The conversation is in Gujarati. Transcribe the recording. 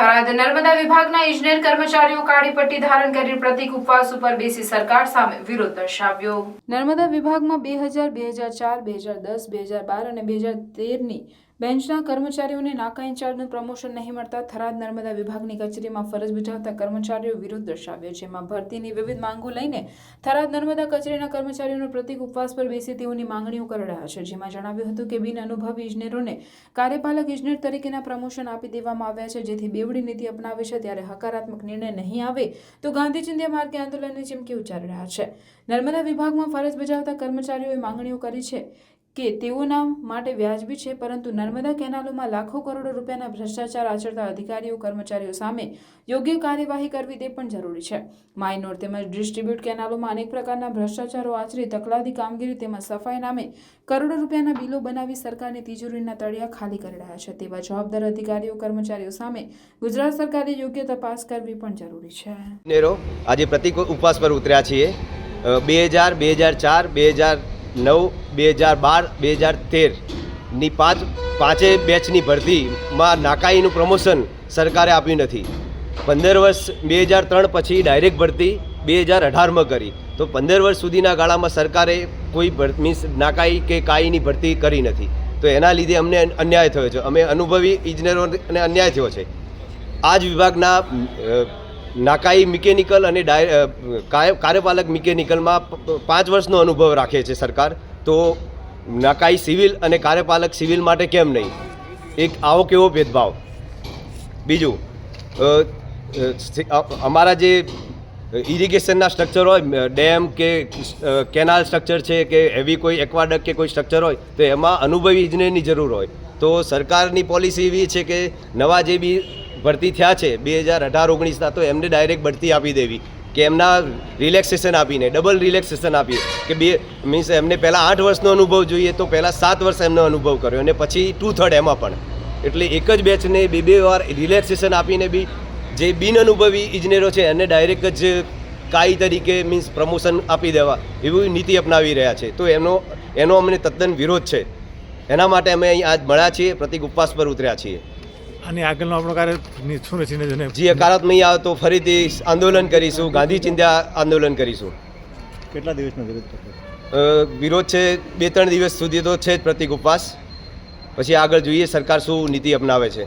થરાદ નર્મદા વિભાગના ઇજનેર કર્મચારીઓ કાળી પટ્ટી ધારણ કરી પ્રતિક ઉપવાસ ઉપર બેસી સરકાર સામે વિરોધ દર્શાવ્યો. નર્મદા વિભાગમાં બે હજાર બે હજાર ચાર, બે હજાર દસ, બે હજાર બાર અને બે હજાર તેરની બેન્ચના કર્મચારીઓને નાકા ઇન્ચાર્જનું પ્રમોશન નહીં મળતા થરાદ નર્મદા વિભાગની કચેરીમાં ફરજ બજાવતા કર્મચારીઓ વિરોધ દર્શાવ્યો, જેમાં ભરતીની વિવિધ માંગો લઈને થરાદ નર્મદા કચેરીના કર્મચારીઓનો પ્રતિક ઉપવાસ પર બેસી તેઓની માંગણીઓ કરી રહ્યા છે, જેમાં જણાવ્યું હતું કે બિન અનુભવી ઇજનેરોને કાર્યપાલક ઇજનેર તરીકેના પ્રમોશન આપી દેવામાં આવ્યા છે, જેથી બેવડી નીતિ અપનાવે છે, ત્યારે હકારાત્મક નિર્ણય નહીં આવે તો ગાંધી ચિંધ્યા માર્ગે આંદોલનની ચીમકી ઉચ્ચારી રહ્યા છે. નર્મદા વિભાગમાં ફરજ બજાવતા કર્મચારીઓએ માંગણીઓ કરી છે કે તેઓના માટે વ્યાજબી છે, પરંતુ નર્મદા કેનાલોમાં લાખો કરોડો રૂપિયાના ભ્રષ્ટાચાર આચરતા અધિકારીઓ, કર્મચારીઓ સામે યોગ્ય કાર્યવાહી કરવી તે પણ જરૂરી છે. માઇનોર તેમજ ડિસ્ટ્રીબ્યુટ કેનાલોમાં અનેક પ્રકારના ભ્રષ્ટાચારો આચરી તકલાદી કામગીરી તેમજ સફાઈ નામે કરોડો રૂપિયાના બિલો બનાવી સરકારની તિજોરીના તળિયા ખાલી કરી રહ્યા છે. તેવા જવાબદાર અધિકારીઓ, કર્મચારીઓ સામે ગુજરાત સરકારે યોગ્ય તપાસ કરવી પણ જરૂરી છે. આજે પ્રતિક ઉપવાસ પર ઉતર્યા છીએ. બે હજાર બે હજાર ચાર, બે હજાર નવ, બે હજાર બાર, બે હજાર તેરની પાંચ, પાંચે બેચની ભરતીમાં નાકાઈનું પ્રમોશન સરકારે આપ્યું નથી. પંદર વર્ષ બે હજાર ત્રણ પછી ડાયરેક્ટ ભરતી, બે હજાર અઢારમાં કરી. તો પંદર વર્ષ સુધીના ગાળામાં સરકારે કોઈ મીન્સ નાકાઈ કે કાઈની ભરતી કરી નથી. તો એના લીધે અમને અન્યાય થયો છે. અમે અનુભવી ઇજનેરોને અન્યાય થયો છે. આ જ વિભાગના નાકાઈ મિકેનિકલ અને કાર્યપાલક મિકેનિકલમાં પાંચ વર્ષનો અનુભવ રાખે છે સરકાર. તો નાકાઈ સિવિલ અને કાર્યપાલક સિવિલ માટે કેમ નહીં? એક આવો કેવો ભેદભાવ? બીજું અમારા જે ઇરિગેશનના સ્ટ્રક્ચર હોય ડેમ કે કેનાલ સ્ટ્રક્ચર છે કે એવી કોઈ એક્વાડક કે કોઈ સ્ટ્રક્ચર હોય, તો એમાં અનુભવી ઇજનેરની જરૂર હોય. તો સરકારની પોલિસી એવી છે કે નવા જે બી ભરતી થયા છે, બે હજાર અઢાર, ઓગણીસના, તો એમને ડાયરેક્ટ ભરતી આપી દેવી કે એમના રિલેક્સેશન આપીને ડબલ રિલેક્સેશન આપીએ કે બે મીન્સ એમને પહેલાં આઠ વર્ષનો અનુભવ જોઈએ તો પહેલાં સાત વર્ષ એમનો અનુભવ કર્યો અને પછી ટુ થર્ડ એમાં પણ. એટલે એક જ બેચને બે બે વાર રિલેક્સેશન આપીને બી જે બિન અનુભવી ઇજનેરો છે, એને ડાયરેક્ટ જ કાઈ તરીકે મીન્સ પ્રમોશન આપી દેવા એવી નીતિ અપનાવી રહ્યા છે. તો એનો એનો અમને તદ્દન વિરોધ છે. એના માટે અમે અહીં આજ મળ્યા છીએ, પ્રતિક ઉપવાસ પર ઉતર્યા છીએ. અને આગળનો આપણો કાર્ય શું રચીને જેને જે હકારાત્મક નહીં આવે તો ફરીથી આંદોલન કરીશું ગાંધી ચિંધ્યા આંદોલન કરીશું. કેટલા દિવસનો વિરોધ વિરોધ છે બે ત્રણ દિવસ સુધી તો છે જ પ્રતિક ઉપવાસ. પછી આગળ જોઈએ સરકાર શું નીતિ અપનાવે છે.